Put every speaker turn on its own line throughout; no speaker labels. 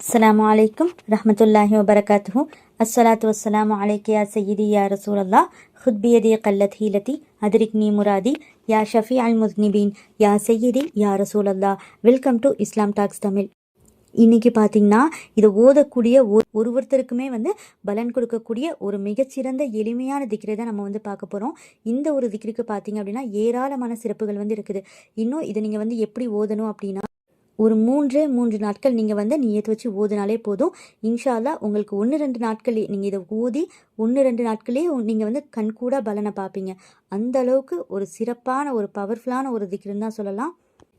அஸ்லாம் வலைக்கும் ரஹமத்துல்லாஹி வபரகாத்து அஸ்ஸலாத்து வஸ்ஸலாமு அலைக்கியா சையீதி யா ரசூலல்லா ஹுத்பியதி கல்லத் ஹீலதி அதிரிக்னி முராதி யா ஷஃபி அல் முத்னிபீன் யா சையீதி யா ரசூலல்லா welcome to Islam talks Tamil இன்னைக்கு பார்த்தீங்கன்னா இதை ஓதக்கூடிய ஒரு ஒருத்தருக்குமே வந்து பலன் கொடுக்கக்கூடிய ஒரு மிகச்சிறந்த எளிமையான திக்ரை தான் நம்ம வந்து பார்க்க போகிறோம் இந்த ஒரு திக்ரிக்கு பார்த்தீங்க அப்படின்னா ஏராளமான சிறப்புகள் வந்து இருக்குது. இன்னும் இதை நீங்கள் வந்து எப்படி ஓதணும் அப்படின்னா ஒரு மூன்றே மூன்று நாட்கள் நீங்கள் வந்து நீயத்து வச்சு ஓதுனாலே போதும். இன்ஷால்லா உங்களுக்கு ஒன்று ரெண்டு நாட்களே நீங்கள் இதை ஓதி ஒன்று ரெண்டு நாட்களே நீங்கள் வந்து கண்கூட பலனை பார்ப்பீங்க. அந்த அளவுக்கு ஒரு சிறப்பான ஒரு பவர்ஃபுல்லான ஒரு திக்ருன்னு தான் சொல்லலாம்.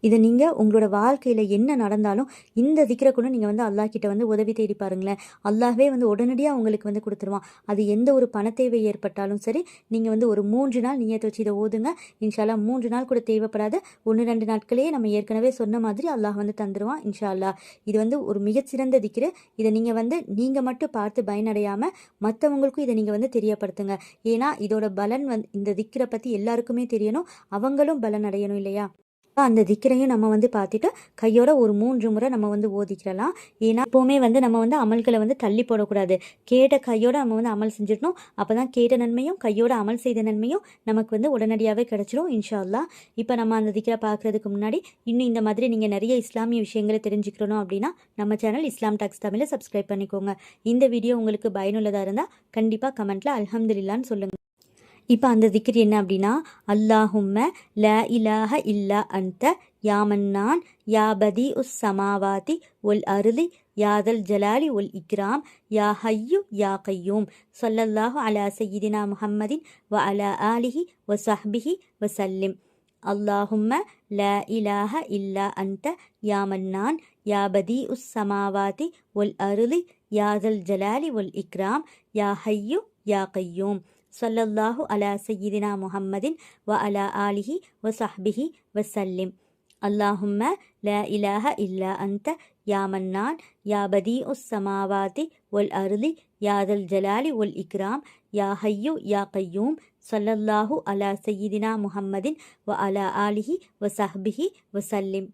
இதை நீங்கள் உங்களோட வாழ்க்கையில் என்ன நடந்தாலும் இந்த திக்ரை கூட நீங்கள் வந்து அல்லாஹ் கிட்ட வந்து உதவி தேடி பாருங்களேன். அல்லாஹே வந்து உடனடியாக உங்களுக்கு வந்து கொடுத்துருவான். அது எந்த ஒரு பண தேவை ஏற்பட்டாலும் சரி நீங்கள் வந்து ஒரு மூன்று நாள் நீயத்தை வச்சு இதை ஓதுங்க. இன்ஷால்லா மூன்று நாள் கூட தேவைப்படாத. ஒன்று ரெண்டு நாட்களே நம்ம ஏற்கனவே சொன்ன மாதிரி அல்லாஹ் வந்து தந்துடுவான் இன்ஷா இது வந்து ஒரு மிகச்சிறந்த திக்ரு. இதை நீங்கள் வந்து நீங்கள் மட்டும் பார்த்து பயனடையாமல் மற்றவங்களுக்கும் இதை நீங்கள் வந்து தெரியப்படுத்துங்க. ஏன்னா இதோட பலன் வந்து இந்த திக்கிற பற்றி எல்லாருக்குமே தெரியணும். அவங்களும் பலன் அடையணும் இல்லையா? அந்த திக்கரையும் நம்ம வந்து பார்த்துட்டு கையோட ஒரு மூன்று முறை நம்ம வந்து ஓதிக்கிறலாம். ஏன்னா எப்போவுமே வந்து நம்ம வந்து அமல்களை வந்து தள்ளி போடக்கூடாது. கேட்ட கையோட நம்ம வந்து அமல் செஞ்சிடணும். அப்போ தான் கேட்ட நன்மையும் கையோட அமல் செய்த நன்மையும் நமக்கு வந்து உடனடியாகவே கிடச்சிரும் இன்ஷால்லா இப்போ நம்ம அந்த திக்கரை பார்க்குறதுக்கு முன்னாடி இன்னும் இந்த மாதிரி நீங்கள் நிறைய இஸ்லாமிய விஷயங்களை தெரிஞ்சுக்கணும் அப்படின்னா நம்ம சேனல் இஸ்லாம் டாக்ஸ் தமிழை சப்ஸ்கிரைப் பண்ணிக்கோங்க. இந்த வீடியோ உங்களுக்கு பயனுள்ளதாக இருந்தால் கண்டிப்பாக கமெண்ட்டில் அலமதுல்லான்னு சொல்லுங்கள் இப்போ அந்த திக்ர் என்ன அப்படின்னா அல்லாஹும்ம ல இலாஹ இல்லா அந்த யாமன்னான் யாபதி உஸ் சமாவாதி ஒல் அருளி யாதல் ஜலாலி ஒல் இக்ராம் யா ஹையு யா கையூம் சொல்லல்லாஹு அலா சையிதினா முஹம்மதின் வ அலா ஆலிஹி வ சஹ்பிஹி வசல்லிம் அல்லாஹும்ம ல இலாஹ இல்லா அந்த யாமன்னான் யாபதி உஸ் சமாவாதி ஒல் அருளி யாதல் ஜலாலி ஒல் இக்ராம் யா ஹையு யா கையூம். சல்லல்லாஹு அலா சையிதினா முஹம்மதின் வ அலா ஆலிஹி வ சஹ்பிஹி வசல்லிம். அல்லாஹும்ம ல இலாஹ இல்லா அந்த யா மன்னான் யா பதி உஸ் சமாவாதி ஒல் அருளி யாதல் ஜலாலி ஒல் இக்ராம் யா ஹையு யா கையூம் சல்லல்லாஹு அலா சையிதினா முஹம்மதின் வ அலா ஆலிஹி வ சஹ்பிஹி வசல்லிம்.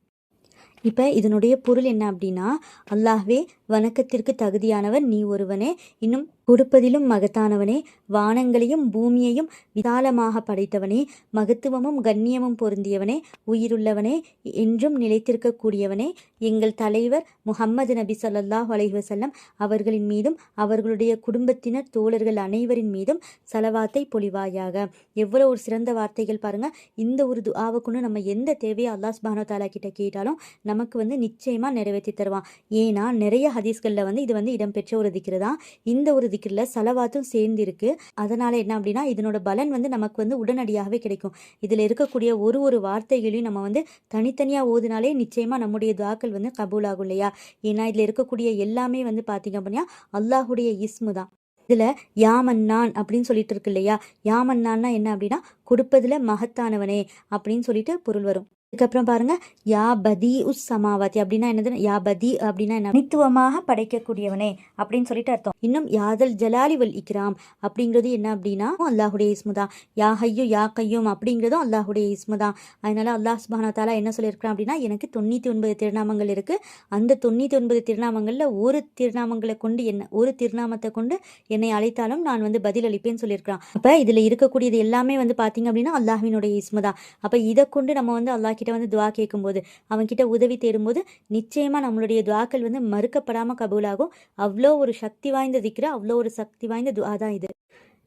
இப்போ இதனுடைய பொருள் என்ன அப்படின்னா அல்லாஹ்வே வணக்கத்திற்கு தகுதியானவன் நீ ஒருவனே. இன்னும் கொடுப்பதிலும் மகத்தானவனே. வானங்களையும் பூமியையும் விசாலமாக படைத்தவனே. மகத்துவமும் கண்ணியமும் பொருந்தியவனே. உயிருள்ளவனே. என்றும் நிலைத்திருக்கக்கூடியவனே. எங்கள் தலைவர் முஹம்மது நபி சொல்லாஹ் அலைஹி அவர்களின் மீதும் அவர்களுடைய குடும்பத்தினர் தோழர்கள் அனைவரின் மீதும் செலவாத்தை பொழிவாயாக. எவ்வளோ ஒரு சிறந்த வார்த்தைகள் பாருங்கள் இந்த ஒரு துஆவுக்குன்னு நம்ம எந்த தேவையை அல்லாஹ் பானோ தாலா கிட்ட கேட்டாலும் நமக்கு வந்து நிச்சயமாக நிறைவேற்றி தருவான். ஏன்னா நிறைய ஹதீஸ்களில் வந்து இது வந்து இடம்பெற்ற ஒரு திக்ரு தான். இந்த ஒரு திக்ரில் சலவாத்தும் சேர்ந்து இருக்கு அதனால் என்ன அப்படின்னா இதனோட பலன் வந்து நமக்கு வந்து உடனடியாகவே கிடைக்கும். இதில் இருக்கக்கூடிய ஒரு ஒரு வார்த்தைகளையும் நம்ம வந்து தனித்தனியாக ஓதினாலே நிச்சயமாக நம்முடைய துவாக்கள் வந்து கபூல் ஆகும் இல்லையா? ஏன்னா இதில் இருக்கக்கூடிய எல்லாமே வந்து பார்த்தீங்க அப்படின்னா அல்லாஹுடைய இஸ்மு தான். இதில் யாமன்னான் அப்படின்னு சொல்லிட்டு இருக்கு இல்லையா? யாமன்னான்னா என்ன அப்படின்னா கொடுப்பதில் மகத்தானவனே அப்படின்னு சொல்லிட்டு பொருள் வரும். அதுக்கப்புறம் பாருங்க யாபதி உஸ் சமாவதி அப்படின்னா என்னது? யா பதி அப்படின்னா என்ன? தனித்துவமாக படைக்கக்கூடியவனே அப்படின்னு சொல்லிட்டு அர்த்தம். இன்னும் யாதல் ஜலாலி வல் இக்ராம் அப்படிங்கிறது என்ன அப்படின்னா அல்லாஹுடைய இஸ்முதான் யா ஹையு யா கையும் அப்படிங்கிறதும் அல்லாஹுடைய இஸ்முதான் அதனால அல்லாஹ் சுபானா தாலா என்ன சொல்லியிருக்கிறான் அப்படின்னா எனக்கு தொண்ணூற்றி ஒன்பது திருநாமங்கள் இருக்கு. அந்த தொண்ணூற்றி ஒன்பது திருநாமங்களில் ஒரு திருநாமங்களை கொண்டு என்ன ஒரு திருநாமத்தை கொண்டு என்னை அழைத்தாலும் நான் வந்து பதில் அளிப்பேன்னு சொல்லியிருக்கிறான். அப்போ இதில் இருக்கக்கூடியது எல்லாமே வந்து பார்த்தீங்க அப்படின்னா அல்லாஹினுடைய இஸ்முதான் அப்போ இதை கொண்டு நம்ம வந்து அல்லாஹ் கிட்ட வந்து துவா கேட்கும்போது அவன்கிட்ட உதவி தேடும்போது நிச்சயமாக நம்மளுடைய துவாக்கள் வந்து மறுக்கப்படாமல் கபூலாகும். அவ்வளோ ஒரு சக்தி வாய்ந்த திக்ர அவ்வளோ ஒரு சக்தி வாய்ந்த துவா தான் இது.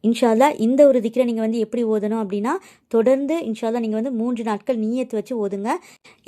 இன்ஷால்லா இந்த ஒரு திக்கரை நீங்கள் வந்து எப்படி ஓதணும் அப்படின்னா தொடர்ந்து இன்ஷால்லா நீங்கள் வந்து மூன்று நாட்கள் நீயத்து வச்சு ஓதுங்க.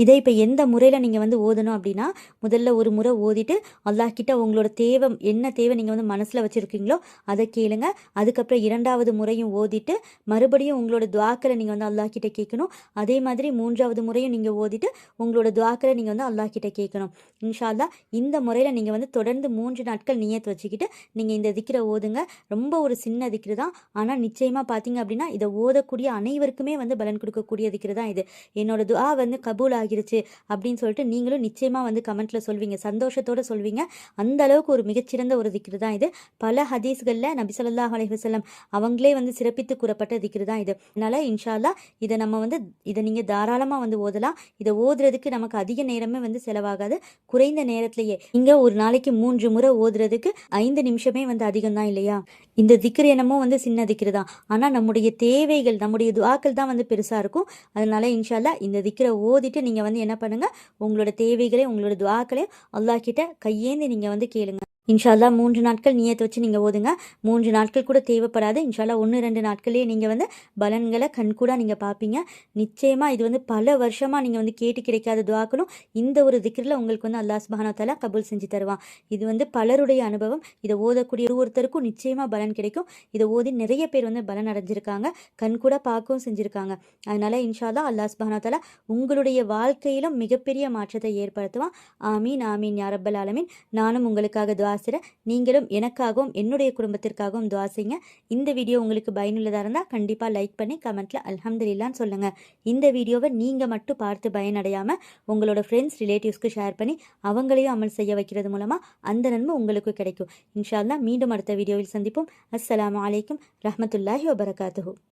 இதை இப்போ எந்த முறையில் நீங்கள் வந்து ஓதணும் அப்படின்னா முதல்ல ஒரு முறை ஓதிட்டு அல்லாஹ்கிட்ட உங்களோட தேவை என்ன தேவை நீங்கள் வந்து மனசில் வச்சுருக்கீங்களோ அதை கேளுங்க. அதுக்கப்புறம் இரண்டாவது முறையும் ஓதிட்டு மறுபடியும் உங்களோட துவாக்களை நீங்கள் வந்து அல்லாஹ்கிட்ட கேட்கணும். அதே மாதிரி மூன்றாவது முறையும் நீங்கள் ஓதிட்டு உங்களோட துவாக்களை நீங்கள் வந்து அல்லாஹ்கிட்ட கேட்கணும். இன்ஷால்லா இந்த முறையில் நீங்கள் வந்து தொடர்ந்து மூன்று நாட்கள் நீயத்து வச்சுக்கிட்டு நீங்கள் இந்த திக்கரை ஓதுங்க. ரொம்ப ஒரு சின்ன திக்ரு தான். ஆனால் நிச்சயமாக பார்த்தீங்க அப்படின்னா இதை ஓதக்கூடிய அனைவருக்குமே வந்து பலன் கொடுக்கக்கூடிய திக்ரு தான் இது. என்னோட துவா வந்து கபூல் ஆகிருச்சு அப்படின்னு சொல்லிட்டு நீங்களும் நிச்சயமாக வந்து கமெண்ட்டில் சொல்வீங்க. சந்தோஷத்தோடு சொல்வீங்க. அந்த அளவுக்கு ஒரு மிகச்சிறந்த ஒரு திக்ரு தான் இது. பல ஹதீஸ்களில் நபி ஸல்லல்லாஹு அலைஹி அவங்களே வந்து சிறப்பித்து கூறப்பட்ட திக்ரு தான் இது. அதனால் இன்ஷால்லா இதை நம்ம வந்து இதை நீங்கள் தாராளமாக வந்து ஓதலாம். இதை ஓதுறதுக்கு நமக்கு அதிக நேரமே வந்து செலவாகாது. குறைந்த நேரத்திலேயே இங்கே ஒரு நாளைக்கு மூன்று முறை ஓதுறதுக்கு ஐந்து நிமிஷமே வந்து அதிகம் தான் இல்லையா? இந்த திக்ரு என்னமோ வந்து சின்ன திக்ரு தான். ஆனால் நம்முடைய தேவைகள் நம்முடைய துவாக்கள் தான் வந்து பெருசாக இருக்கும். அதனால இன்ஷால்லா இந்த திக்கரை ஓதிட்டு நீங்கள் வந்து என்ன பண்ணுங்க உங்களோட தேவைகளை உங்களோட துவாக்களையும் அல்லாஹ் கிட்ட கையேந்தி நீங்கள் வந்து கேளுங்க. இன்ஷால்லா மூன்று நாட்கள் நியத்தை வச்சு நீங்கள் ஓதுங்க. மூன்று நாட்கள் கூட தேவைப்படாது. இன்ஷால்லா ஒன்று ரெண்டு நாட்கள்லேயே நீங்கள் வந்து பலன்களை கண்கூடாக நீங்கள் பார்ப்பீங்க நிச்சயமாக இது வந்து பல வருஷமாக நீங்கள் வந்து கேட்டு கிடைக்காத துவாக்களும் இந்த ஒரு திக்ரில் உங்களுக்கு வந்து அல்லாஹ் சுப்ஹானஹு கபூல் செஞ்சு தருவான். இது வந்து பலருடைய அனுபவம். இதை ஓதக்கூடிய ஒரு ஒருத்தருக்கும் நிச்சயமாக பலன் கிடைக்கும். இதை ஓதி நிறைய பேர் வந்து பலன் அடைஞ்சிருக்காங்க. கண்கூட பார்க்கவும் செஞ்சுருக்காங்க. அதனால் இன்ஷால்லா அல்லாஹ் மகானத்தாலா உங்களுடைய வாழ்க்கையிலும் மிகப்பெரிய மாற்றத்தை ஏற்படுத்துவான். ஆமீன் ஆமீன் யாரப்பல் ஆலமீன். நானும் உங்களுக்காக துவா ஆசிர நீங்களும் எனக்காகவும் என்னுடைய குடும்பத்திற்காகவும் துவா செய்யுங்க. இந்த வீடியோ உங்களுக்கு பயனுள்ளதாக இருந்தால் கண்டிப்பாக லைக் பண்ணி கமெண்ட்டில் அலமதுல்லான்னு சொல்லுங்கள் இந்த வீடியோவை நீங்கள் மட்டும் பார்த்து பயனடையாமல் உங்களோட ஃப்ரெண்ட்ஸ் ரிலேட்டிவ்ஸ்க்கு ஷேர் பண்ணி அவங்களையும் அமல் செய்ய வைக்கிறது மூலமாக அந்த நன்மை உங்களுக்கு கிடைக்கும். இன்ஷா மீண்டும் அடுத்த வீடியோவில் சந்திப்போம். அஸ்லாம் அலைக்கும் ரஹமத்துல்லாஹி வபரகாத்து